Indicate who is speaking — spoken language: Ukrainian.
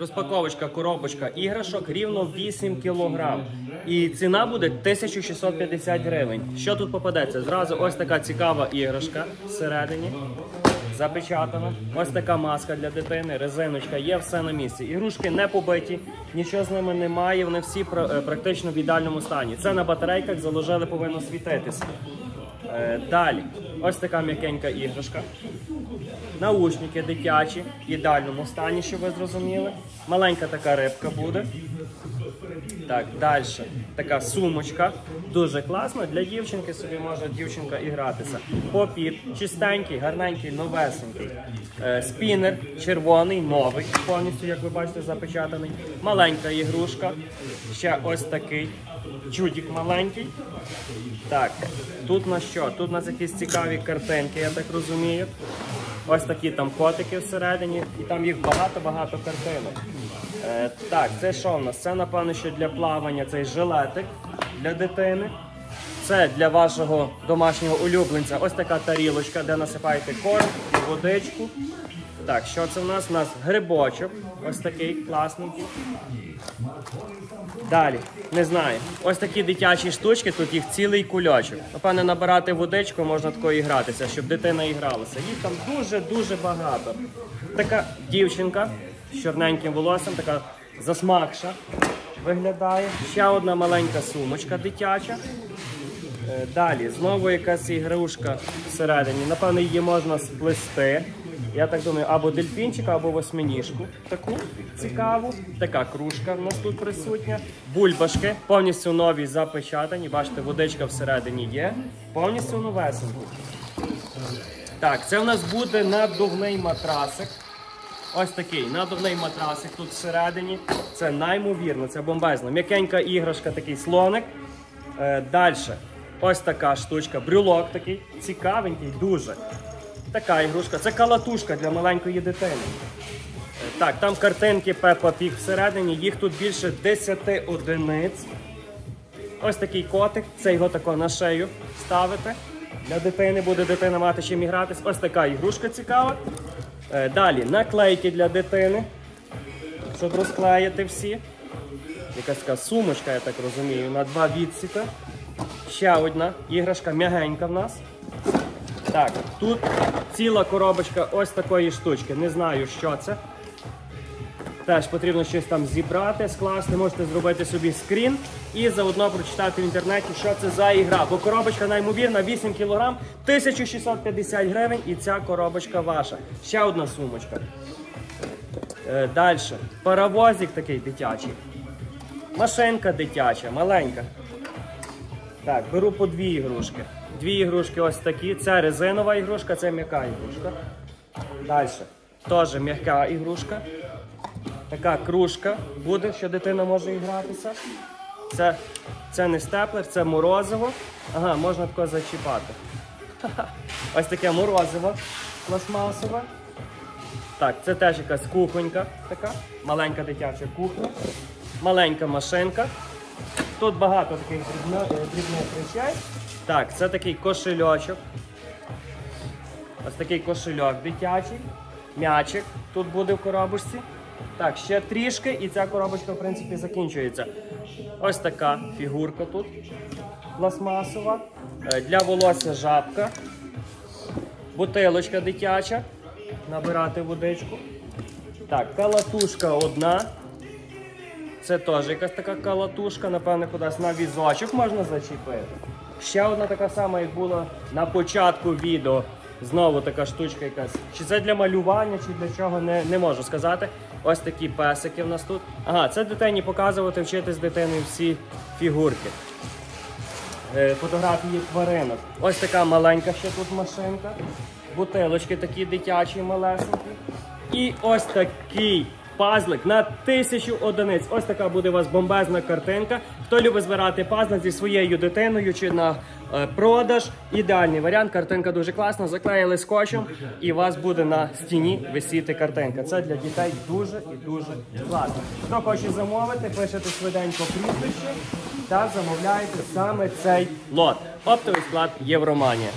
Speaker 1: Розпаковочка, коробочка іграшок рівно 8 кг. І ціна буде 1650 гривень. Що тут попадеться? Зразу ось така цікава іграшка всередині. Запечатана. Ось така маска для дитини, резиночка, є все на місці. Ігрушки не побиті, нічого з ними немає, вони всі е, практично в ідеальному стані. Це на батарейках заложили, повинно світитися. Е, Далі, ось така м'якенька іграшка. Наушники дитячі, в ідеальному стані, щоб ви зрозуміли. Маленька така рибка буде. Так, далі. Така сумочка. Дуже класно. Для дівчинки собі може дівчинка і гратися. Попіт, чистенький, гарненький, новесенький. Е, спінер, червоний, новий, повністю, як ви бачите, запечатаний. Маленька ігрушка. Ще ось такий. Чудік маленький. Так, тут на що? Тут у нас якісь цікаві картинки, я так розумію. Ось такі там котики всередині, і там їх багато-багато картинок. Е, так, це що в нас? Це, напевно, що для плавання цей жилетик для дитини. Це для вашого домашнього улюбленця. Ось така тарілочка, де насипаєте корм водичку. Так, що це в нас? У нас грибочок. Ось такий класненький. Далі, не знаю. Ось такі дитячі штучки, тут їх цілий кульочок. Напевне, набирати водичку можна такою і гратися, щоб дитина і гралася. Їх там дуже-дуже багато. Така дівчинка з чорненьким волоссям, така засмакша виглядає. Ще одна маленька сумочка дитяча. Е, Далі, знову якась ігрушка всередині. Напевно, її можна сплести. Я так думаю, або дельфінчика, або восьминіжку. Таку цікаву. Така кружка в нас тут присутня. Бульбашки, повністю нові запечатані. Бачите, водичка всередині є. Повністю новесенькі. Так, це в нас буде надувний матрасик. Ось такий надувний матрасик тут всередині. Це наймовірно, це бомбезно. М'якенька іграшка, такий слоник. Е, Далі. Ось така штучка, брюлок такий, цікавенький, дуже. Така ігрушка. Це калатушка для маленької дитини. Е, Так, там картинки Peppa Pig всередині, їх тут більше 10 одиниць. Ось такий котик, це його тако на шею ставити. Для дитини буде дитина мати чим і гратись. Ось така ігрушка цікава. Е, Далі наклейки для дитини, щоб розклеїти всі. Якась така сумочка, я так розумію, на два відсіка. Ще одна іграшка м'ягенька в нас. Так, тут ціла коробочка ось такої штучки. Не знаю, що це. Теж потрібно щось там зібрати, скласти, можете зробити собі скрін і заодно прочитати в інтернеті, що це за ігра. Бо коробочка неймовірна, 8 кг, 1650 гривень і ця коробочка ваша. Ще одна сумочка. Е, Далі. Паровозик такий дитячий. Машинка дитяча, маленька. Так, беру по дві ігрушки. Дві ігрушки ось такі. Це резинова ігрушка, це м'яка ігрушка. Далі. Теж м'яка ігрушка. Така кружка буде, що дитина може ігратися. Це, це не степлер, це морозиво. Ага, можна тако зачіпати. Ось таке морозиво пластмасове. Так, це теж якась кухонька така, маленька дитяча кухня, маленька машинка. Тут багато таких е, дрібних речей. Так, це такий кошельочок. Ось такий кошельок дитячий, м'ячик тут буде в коробочці. Так, ще трішки, і ця коробочка, в принципі, закінчується. Ось така фігурка тут пластмасова. Е, Для волосся жабка. Бутилочка дитяча. Набирати водичку. Так, калатушка одна. Це теж якась така калатушка, напевне, кудись на візочок можна зачепити. Ще одна така сама, як була на початку відео. Знову така штучка якась. Чи це для малювання, чи для чого, не, не можу сказати. Ось такі песики в нас тут. Ага, це дитині показувати, вчити з дитиною всі фігурки. Е, Фотографії тваринок. Ось така маленька ще тут машинка. Бутилочки такі дитячі, малесенькі. І ось такий пазлик на тисячу одиниць. Ось така буде у вас бомбезна картинка. Хто любить збирати пазли зі своєю дитиною чи на е, продаж, ідеальний варіант. Картинка дуже класна. Заклеїли скотчем, і у вас буде на стіні висіти картинка. Це для дітей дуже і дуже класно. Хто хоче замовити, пишете швиденько прізвище та замовляєте саме цей лот. Оптовий склад Євроманія.